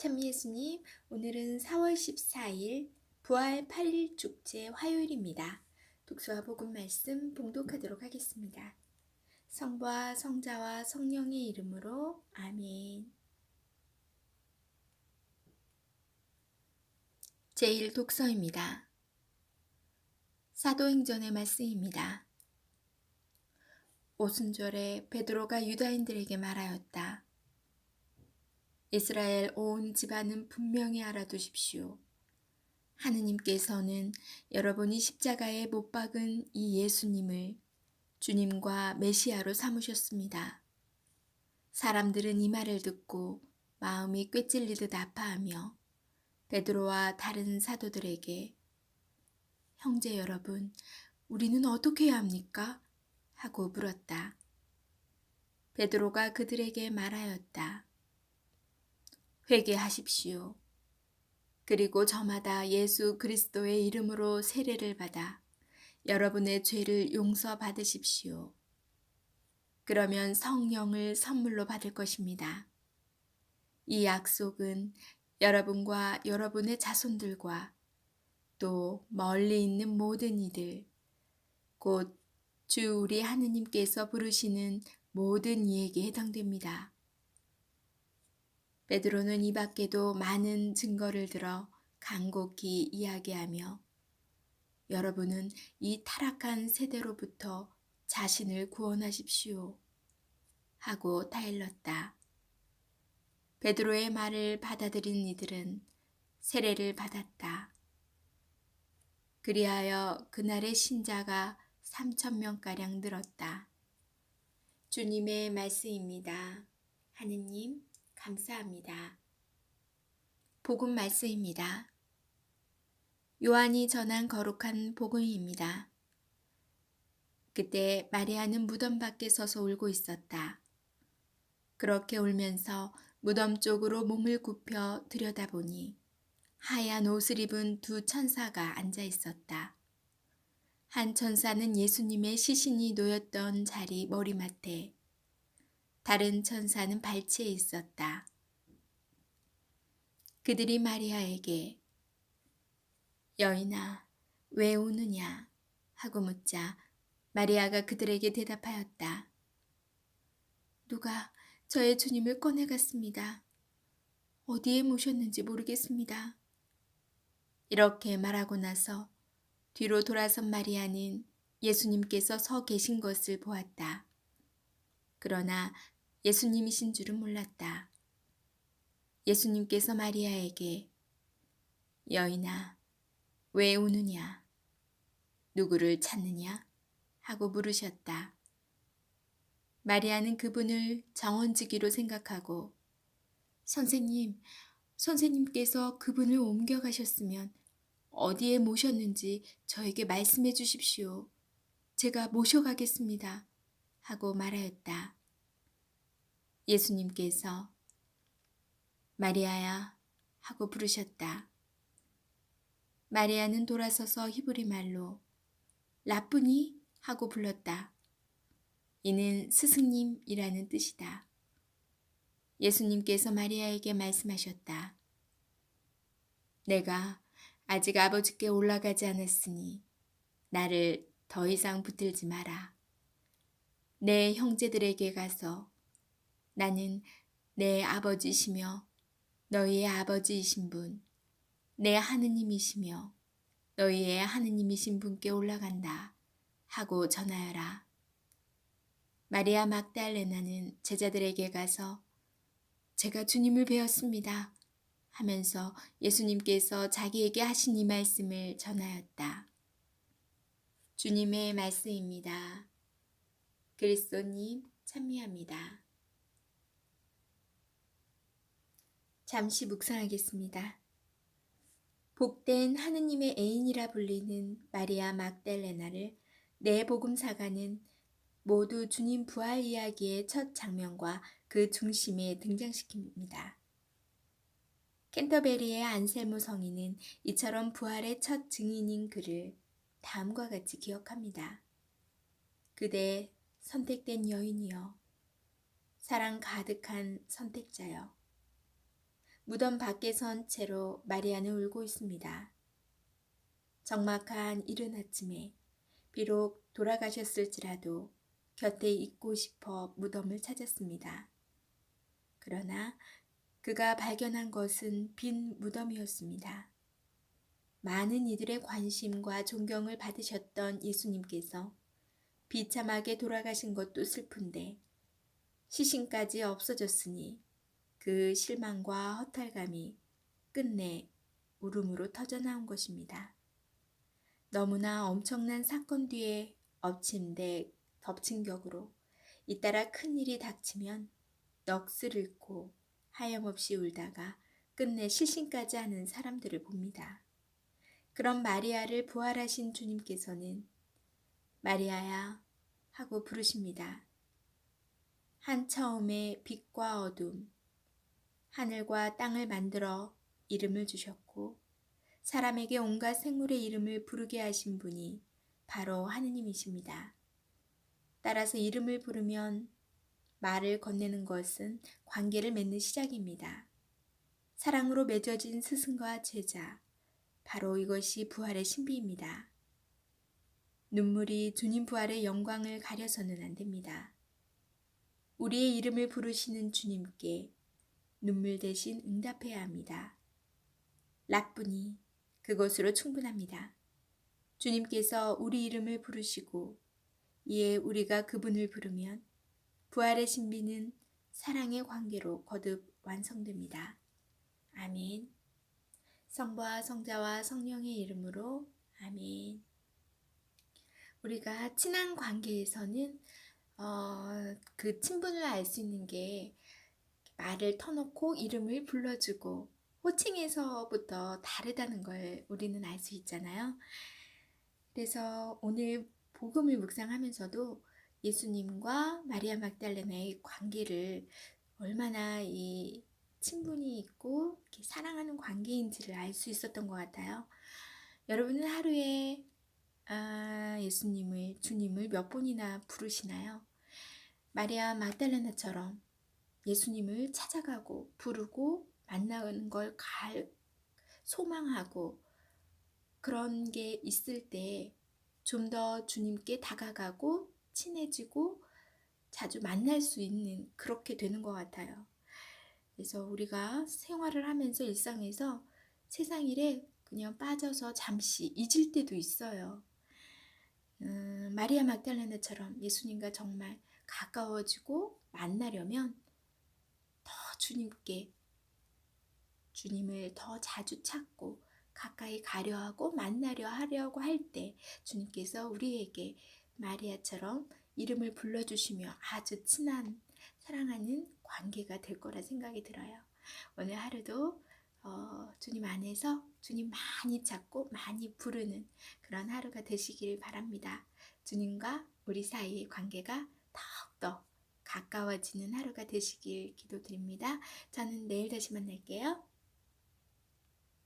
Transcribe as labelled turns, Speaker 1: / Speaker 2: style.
Speaker 1: 참 예수님, 오늘은 4월 14일 부활 8일 축제 화요일입니다. 독서와 복음 말씀 봉독하도록 하겠습니다. 성부와 성자와 성령의 이름으로 아멘. 제1 독서입니다. 사도행전의 말씀입니다. 오순절에 베드로가 유다인들에게 말하였다. 이스라엘 온 집안은 분명히 알아두십시오. 하느님께서는 여러분이 십자가에 못 박은 이 예수님을 주님과 메시아로 삼으셨습니다. 사람들은 이 말을 듣고 마음이 꿰찔리듯 아파하며 베드로와 다른 사도들에게 형제 여러분, 우리는 어떻게 해야 합니까? 하고 물었다. 베드로가 그들에게 말하였다. 회개하십시오. 그리고 저마다 예수 그리스도의 이름으로 세례를 받아 여러분의 죄를 용서받으십시오. 그러면 성령을 선물로 받을 것입니다. 이 약속은 여러분과 여러분의 자손들과 또 멀리 있는 모든 이들, 곧 주 우리 하느님께서 부르시는 모든 이에게 해당됩니다. 베드로는 이 밖에도 많은 증거를 들어 간곡히 이야기하며 여러분은 이 타락한 세대로부터 자신을 구원하십시오. 하고 타일렀다. 베드로의 말을 받아들인 이들은 세례를 받았다. 그리하여 그날의 신자가 3천 명가량 늘었다. 주님의 말씀입니다. 하느님, 감사합니다. 복음 말씀입니다. 요한이 전한 거룩한 복음입니다. 그때 마리아는 무덤 밖에 서서 울고 있었다. 그렇게 울면서 무덤 쪽으로 몸을 굽혀 들여다보니 하얀 옷을 입은 두 천사가 앉아 있었다. 한 천사는 예수님의 시신이 놓였던 자리 머리맡에, 다른 천사는 발치에 있었다. 그들이 마리아에게 여인아, 왜 우느냐? 하고 묻자 마리아가 그들에게 대답하였다. 누가 저의 주님을 꺼내갔습니다. 어디에 모셨는지 모르겠습니다. 이렇게 말하고 나서 뒤로 돌아선 마리아는 예수님께서 서 계신 것을 보았다. 그러나 예수님이신 줄은 몰랐다. 예수님께서 마리아에게 여인아, 왜 우느냐? 누구를 찾느냐? 하고 물으셨다. 마리아는 그분을 정원지기로 생각하고 선생님, 선생님께서 그분을 옮겨가셨으면 어디에 모셨는지 저에게 말씀해 주십시오. 제가 모셔가겠습니다. 하고 말하였다. 예수님께서 마리아야 하고 부르셨다. 마리아는 돌아서서 히브리 말로 라쁘니 하고 불렀다. 이는 스승님이라는 뜻이다. 예수님께서 마리아에게 말씀하셨다. 내가 아직 아버지께 올라가지 않았으니 나를 더 이상 붙들지 마라. 내 형제들에게 가서 나는 내 아버지시며 너희의 아버지이신 분, 내 하느님이시며 너희의 하느님이신 분께 올라간다 하고 전하여라. 마리아 막달레나는 제자들에게 가서 제가 주님을 배웠습니다 하면서 예수님께서 자기에게 하신 이 말씀을 전하였다. 주님의 말씀입니다. 그리스도님 참미합니다. 잠시 묵상하겠습니다. 복된 하느님의 애인이라 불리는 마리아 막달레나를 내 복음사가는 모두 주님 부활 이야기의 첫 장면과 그 중심에 등장시킵니다. 캔터베리의 안셀모 성인은 이처럼 부활의 첫 증인인 그를 다음과 같이 기억합니다. 그대 선택된 여인이여, 사랑 가득한 선택자여. 무덤 밖에 선 채로 마리아는 울고 있습니다. 적막한 이른 아침에 비록 돌아가셨을지라도 곁에 있고 싶어 무덤을 찾았습니다. 그러나 그가 발견한 것은 빈 무덤이었습니다. 많은 이들의 관심과 존경을 받으셨던 예수님께서 비참하게 돌아가신 것도 슬픈데 시신까지 없어졌으니 그 실망과 허탈감이 끝내 울음으로 터져나온 것입니다. 너무나 엄청난 사건 뒤에 데 덮친 격으로 잇따라 큰 일이 닥치면 넋을 잃고 하염없이 울다가 끝내 실신까지 하는 사람들을 봅니다. 그런 마리아를 부활하신 주님께서는 마리아야 하고 부르십니다. 한 처음에 빛과 어둠, 하늘과 땅을 만들어 이름을 주셨고 사람에게 온갖 생물의 이름을 부르게 하신 분이 바로 하느님이십니다. 따라서 이름을 부르면 말을 건네는 것은 관계를 맺는 시작입니다. 사랑으로 맺어진 스승과 제자, 바로 이것이 부활의 신비입니다. 눈물이 주님 부활의 영광을 가려서는 안 됩니다. 우리의 이름을 부르시는 주님께 눈물 대신 응답해야 합니다. 락분이 그것으로 충분합니다. 주님께서 우리 이름을 부르시고 이에 우리가 그분을 부르면 부활의 신비는 사랑의 관계로 거듭 완성됩니다. 아멘. 성부와 성자와 성령의 이름으로 아멘. 우리가 친한 관계에서는 어, 그 친분을 알 수 있는 게 말을 터놓고 이름을 불러주고 호칭에서부터 다르다는 걸 우리는 알 수 있잖아요. 그래서 오늘 복음을 묵상하면서도 예수님과 마리아 막달레나의 관계를 얼마나 이 친분이 있고 사랑하는 관계인지를 알 수 있었던 것 같아요. 여러분은 하루에 아, 예수님을 주님을 몇 번이나 부르시나요? 마리아 막달레나처럼 예수님을 찾아가고 부르고 만나는 걸 갈, 소망하고 그런 게 있을 때 좀 더 주님께 다가가고 친해지고 자주 만날 수 있는 그렇게 되는 것 같아요. 그래서 우리가 생활을 하면서 일상에서 세상 일에 그냥 빠져서 잠시 잊을 때도 있어요. 음, 마리아 막달레나처럼 예수님과 정말 가까워지고 만나려면 더 주님께 주님을 더 자주 찾고 가까이 가려 하고 만나려 하려고 할 때 주님께서 우리에게 마리아처럼 이름을 불러주시며 아주 친한 사랑하는 관계가 될 거라 생각이 들어요. 오늘 하루도 어, 주님 안에서 주님 많이 찾고 많이 부르는 그런 하루가 되시기를 바랍니다. 주님과 우리 사이의 관계가 더욱더 가까워지는 하루가 되시길 기도드립니다. 저는 내일 다시 만날게요.